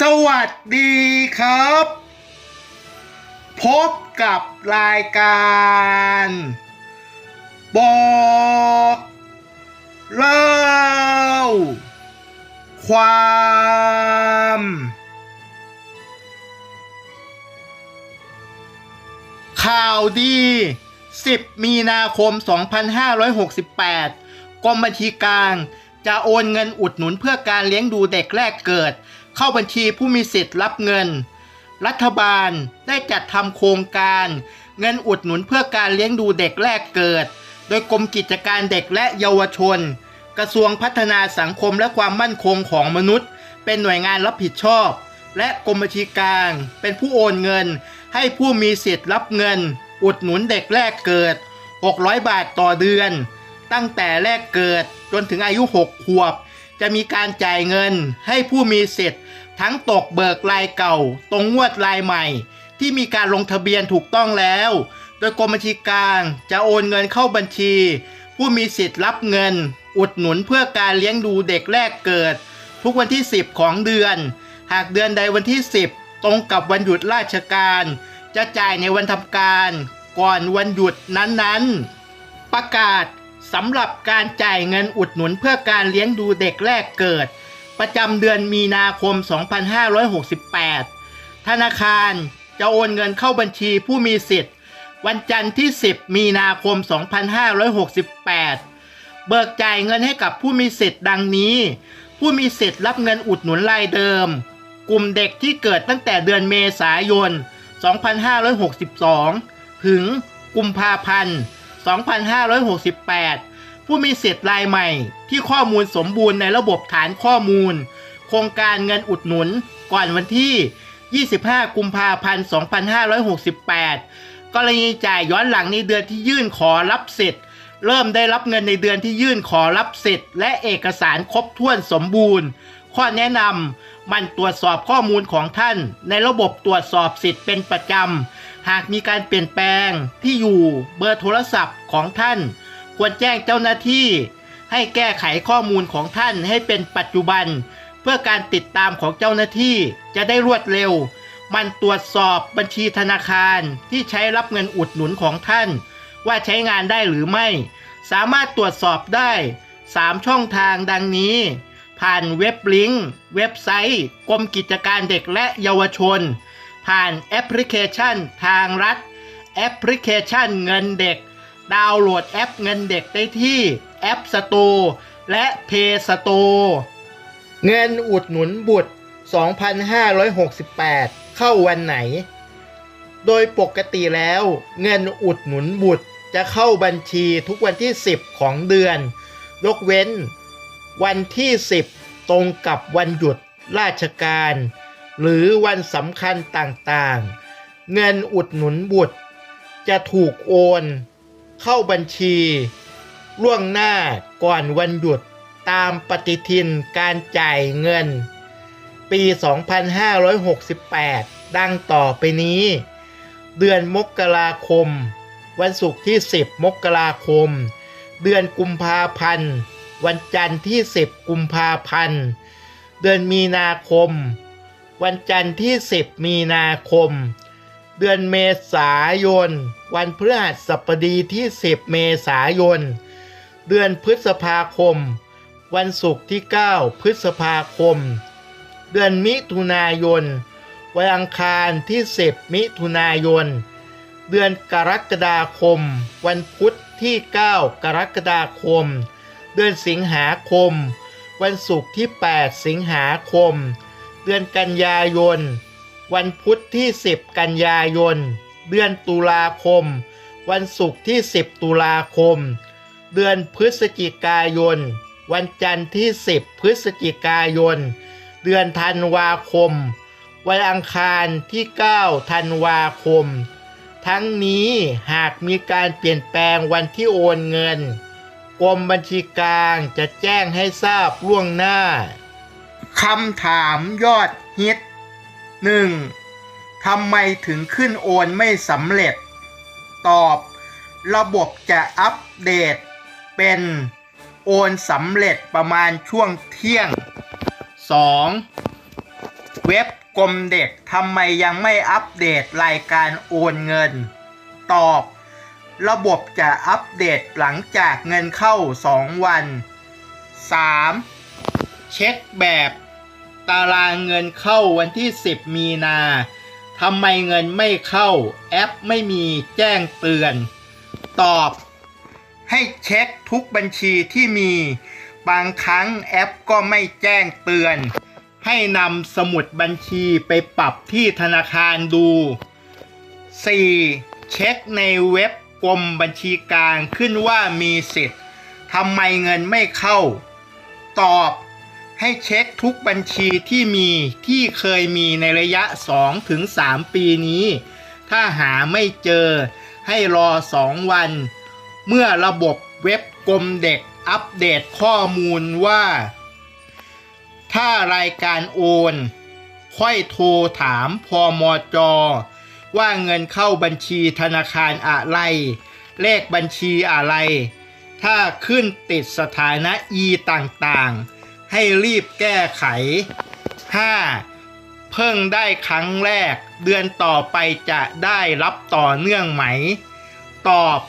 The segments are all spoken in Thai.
สวัสดีครับ พบกับรายการบอกเล่าความ ข่าวดี 10 มีนาคม 2568 กรมบัญชีกลางจะโอนเงินอุดหนุนเพื่อการเลี้ยงดูเด็กแรกเกิด เข้าบัญชีผู้มีสิทธิ์รับเงิน รัฐบาลได้จัดทำโครงการ เงินอุดหนุนเพื่อการเลี้ยงดูเด็กแรกเกิด โดยกรมกิจการเด็กและเยาวชน กระทรวงพัฒนาสังคมและความมั่นคงของมนุษย์ เป็นหน่วยงานรับผิดชอบ และกรมบัญชีกลางเป็นผู้โอนเงิน ให้ผู้มีสิทธิ์รับเงิน อุดหนุนเด็กแรกเกิด 600 บาทต่อเดือน ตั้งแต่แรกเกิดจนถึงอายุ 6 ขวบจะมีการจ่ายเงินให้ผู้มีสิทธิ์ ทั้งตกเบิกรายเก่า ตรงงวดรายใหม่ ที่มีการลงทะเบียนถูกต้องแล้ว โดยกรมบัญชีกลางจะโอนเงินเข้าบัญชี ผู้มีสิทธิ์รับเงิน อุดหนุนเพื่อการเลี้ยงดูเด็กแรกเกิด ทุกวันที่ 10 ของเดือน หากเดือนใดวันที่ 10 ตรงกับวันหยุดราชการ จะจ่ายในวันทำการ ก่อนวันหยุดนั้นๆ ประกาศสำหรับการจ่ายเงินอุดหนุนเพื่อการเลี้ยงดูเด็กแรกเกิด ประจำเดือนมีนาคม 2568 ธนาคารจะโอนเงินเข้าบัญชีผู้มีสิทธิ์ วันจันทร์ที่ 10 มีนาคม 2568 เบิกจ่ายเงินให้กับผู้มีสิทธิ์ดังนี้ ผู้มีสิทธิ์รับเงินอุดหนุนรายเดิม กลุ่มเด็กที่เกิดตั้งแต่เดือนเมษายน 2562 ถึงกุมภาพันธ์ 2568 ผู้มีสิทธิ์รายใหม่ ที่ข้อมูลสมบูรณ์ในระบบฐานข้อมูล โครงการเงินอุดหนุน ก่อนวันที่ 25 กุมภาพันธ์ 2568 กรณีจ่ายย้อนหลังในเดือนที่ยื่นขอรับสิทธิ์ เริ่มได้รับเงินในเดือนที่ยื่นขอรับสิทธิ์ และเอกสารครบถ้วนสมบูรณ์ ข้อแนะนำมันตรวจสอบข้อมูลของท่าน ในระบบตรวจสอบสิทธิ์เป็นประจำ หากมีการเปลี่ยนแปลงที่อยู่เบอร์โทรศัพท์ของท่าน ควรแจ้งเจ้าหน้าที่ ให้แก้ไขข้อมูลของท่านให้เป็นปัจจุบัน เพื่อการติดตามของเจ้าหน้าที่จะได้รวดเร็ว มันตรวจสอบบัญชีธนาคารที่ใช้รับเงินอุดหนุนของท่าน ว่าใช้งานได้หรือไม่ สามารถตรวจสอบได้ 3 ช่องทางดังนี้ ผ่านเว็บลิงก์เว็บไซต์กรมกิจการเด็กและเยาวชน ผ่านแอปพลิเคชันทางรัฐแอปพลิเคชันเงินเด็ก ดาวน์โหลดแอปเงินเด็กได้ที่ App Store และ Play Store เงินอุดหนุนบุตร 2,568 เข้าวันไหน โดยปกติแล้วเงินอุดหนุนบุตรจะเข้าบัญชีทุกวันที่ 10 ของเดือน ยกเว้น วันที่ 10 ตรงกับวันหยุดราชการ หรือวันสำคัญต่างๆ เงินอุดหนุนบุตร จะถูกโอน เข้าบัญชี ล่วงหน้าก่อนวันหยุดตามปฏิทินการจ่ายเงิน ปี 2568 ดังต่อไปนี้ เดือนมกราคม วันศุกร์ที่ 10 มกราคม เดือนกุมภาพันธ์ วันจันทร์ที่ 10 กุมภาพันธ์ เดือนมีนาคม วันจันทร์ที่ 10 มีนาคม เดือนเมษายน วันพฤหัสบดีที่ 10 เมษายน เดือนพฤษภาคม วันศุกร์ที่ 9 พฤษภาคม เดือนมิถุนายน วันอังคารที่ 10 มิถุนายน เดือนกรกฎาคม วันพุธที่ 9 กรกฎาคม เดือนสิงหาคม วันศุกร์ที่ 8 สิงหาคม เดือนกันยายน วันพุธที่ 10 กันยายน เดือนตุลาคม วันศุกร์ที่ 10 ตุลาคม เดือนพฤศจิกายน วันจันทร์ที่ 10 พฤศจิกายน เดือนธันวาคม วันอังคารที่ 9 ธันวาคม ทั้งนี้หากมีการเปลี่ยนแปลงวันที่โอนเงินกรมบัญชีกลางจะแจ้งให้ทราบล่วงหน้าคำถามยอดฮิต 1. ทำไมถึงขึ้นโอนไม่สำเร็จ ตอบ ระบบจะอัปเดต เป็นโอนสำเร็จประมาณช่วงเที่ยง 2. เว็บกรมเด็กทำไมยังไม่อัปเดตรายการโอนเงิน ตอบ ระบบจะอัปเดตหลังจากเงินเข้า 2 วัน 3. เช็คแบบ ตารางเงินเข้าวันที่ 10 มีนาทำไมเงินไม่เข้า แอปไม่มีแจ้งเตือน ตอบ ให้เช็คทุกบัญชีที่มี บางครั้งแอปก็ไม่แจ้งเตือน ให้นำสมุดบัญชีไปปรับที่ธนาคารดู 4. เช็คในเว็บกรมบัญชีกลางขึ้นว่ามีสิทธิ์ทำไมเงินไม่เข้า ตอบ ให้เช็คทุกบัญชีที่มีที่เคยมีในระยะ 2-3 ปีนี้ ถ้าหาไม่เจอให้รอ 2 วัน เมื่อระบบเว็บกรมเด็กอัปเดตข้อมูลว่า ถ้ารายการโอน ค่อยโทรถามพอมอจว่าเงินเข้าบัญชีธนาคารอะไร เลขบัญชีอะไร ถ้าขึ้นติดสถานะ E ต่างๆ ให้รีบแก้ไข 5. เพิ่งได้ครั้งแรก เดือนต่อไปจะได้รับต่อเนื่องไหม ตอบ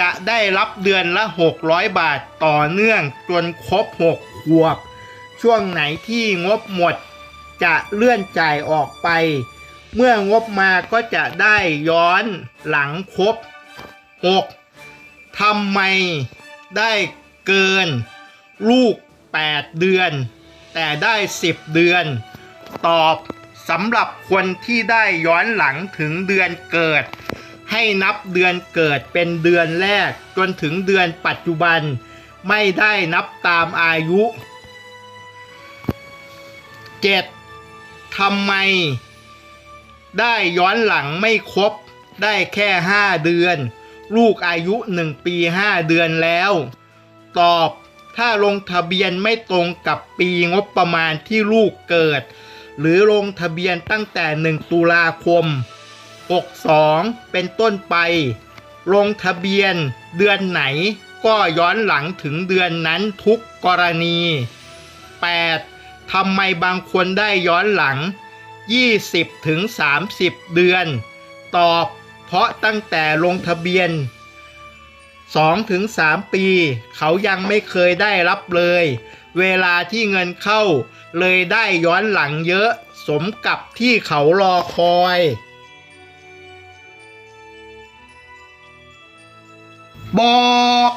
จะได้รับเดือนละ 600 บาทต่อเนื่องจนครบ 6 ขวบ ช่วงไหนที่งบหมด จะเลื่อนจ่ายออกไป เมื่องบมาก็จะได้ย้อนหลังครบ 6. ทำไมได้เกิน ลูก 8 เดือน แต่ได้ 10 เดือน ตอบสำหรับคนที่ได้ย้อนหลังถึงเดือนเกิด ให้นับเดือนเกิดเป็นเดือนแรกจนถึงเดือนปัจจุบัน ไม่ได้นับตามอายุ 7. ทำไม ได้ย้อนหลังไม่ครบ ได้แค่ 5 เดือน ลูกอายุ 1 ปี 5 เดือนแล้ว ตอบ ถ้าลงทะเบียนไม่ตรงกับปีงบประมาณที่ลูกเกิด หรือลงทะเบียนตั้งแต่ 1 ตุลาคม 62 เป็นต้นไป ลงทะเบียนเดือนไหนก็ย้อนหลังถึงเดือนนั้นทุกกรณี 8. ทำไมบางคนได้ย้อนหลัง 20ถึง30 เดือน ตอบ เพราะตั้งแต่ลงทะเบียน 2ถึงปี เขายังไม่เคยได้รับเลย เวลาที่เงินเข้า เลยได้ย้อนหลังเยอะ สมกับที่เขารอคอย บอก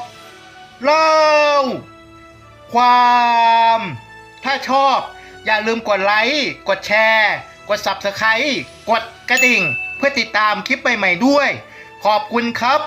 เล่าความ ถ้าชอบอย่าลืมกดไลค์ กดแชร์ กด Subscribe กดกระดิ่ง เพื่อติดตามคลิปใหม่ ๆ ด้วย ขอบคุณครับ